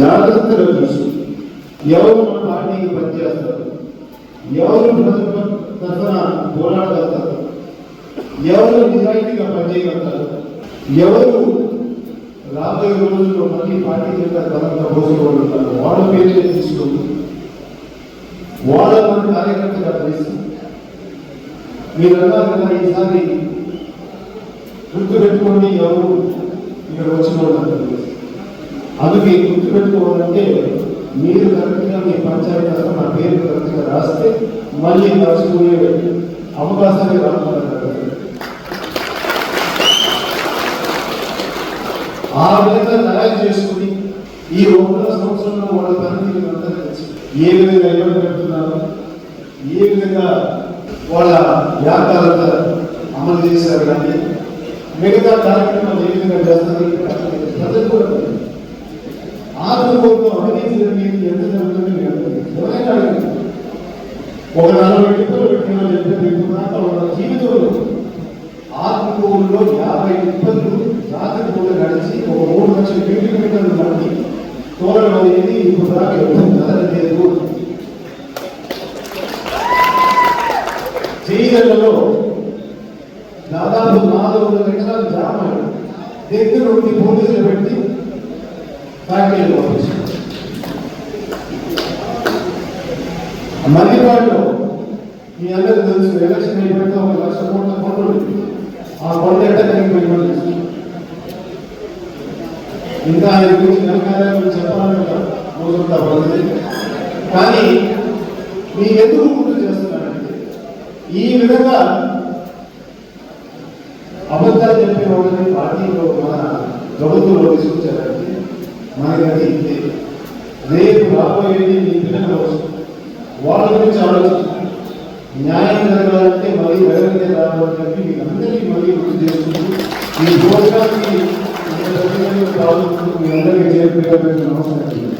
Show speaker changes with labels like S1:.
S1: జాగ్రత్తగా చూసి ఎవరు మన పార్టీకి పనిచేస్తారు? ఎవరు ప్రజల తరఫున పోరాడగలుగుతారు? ఎవరు నిజాయితీగా పనిచేయగలుగుతారు? ఎవరు రాబోయే రోజుల్లో మళ్ళీ పార్టీ చేత బలంగా పోసుకోగలుగుతారు? వాళ్ళ పేరు తీసుకుంటూ వాళ్ళ మన కార్యకర్తగా తెలుసు మీరందరూ కదా ఈసారి గుర్తు పెట్టుకోండి ఎవరు ఇక్కడ వచ్చిన వాళ్ళు అందుకే గుర్తు పెట్టుకోవాలంటే మీరు కరెక్ట్గా మీ పంచాయతీ నా పేరు కరెక్ట్గా రాస్తే మళ్ళీ మర్చిపోయే అవకాశాన్ని రాకుండా ఆ విధంగా తయారు చేసుకుని ఈ ఒకటో సంవత్సరంలో వాళ్ళ పనితీరు అంతా ఏ విధంగా ఇబ్బంది పెడుతున్నారు ఏ విధంగా వాళ్ళ వ్యాపారాలతో అమలు చేశారు కానీ మిగతా కార్యక్రమాలు ఏ విధంగా చేస్తారు ప్రజలు కూడా తెలియదు. ఆత్మకూరులో అవినీతి జరిగింది ఎంత జరుగుతుంది మీకు అందరికీ ఎవరైనా అడగండి. ఒక నలభై టిప్పులు పెట్టిన చెప్పి పెట్టుకున్నాక వాళ్ళ జీవితంలో ఆత్మకూరులో యాభై టిప్పులు రాత్రి పూట నడిచి ఒక మూడు లక్షల కిలోమీటర్లు నడిచి తోరణ అనేది ఇప్పుడు దాకా ఎప్పుడు కదలలేదు దాదాపు నాలుగు వందల ఎకరాలు జామ దగ్గర నుండి పోలీసులు పెట్టి ఫ్యాక్టరీలు పంపించారు మధ్యపాటులో మీ అందరూ తెలుసు ఎలక్షన్ అయిపోయిన ఒక లక్ష కోట్ల కొండ ఆ కొండ ఎట్ట కనిపించమని ఇంకా ఆయన గురించి ఘనకార్యాలు చెప్పాలని మోసుకుంటా పడుతుంది కానీ మీకు ఎందుకు గుర్తు చేస్తున్నారంటే ఈ విధంగా అబద్ధాలు చెప్పే వాళ్ళని పార్టీలో మన ప్రభుత్వంలో తీసుకొచ్చారంటే మనకి రేపు రాబోయేది మీ పిల్లల కోసం వాళ్ళ గురించి ఆలోచించాలి న్యాయం జరగాలంటే మళ్ళీ ఎవరైతే రావాలంటే చెప్పి మీకు అందరికీ మళ్ళీ గుర్తు చేసుకుంటూ ఈ భోజనానికి మీ అందరికీ చేరుకునే నమస్కారం.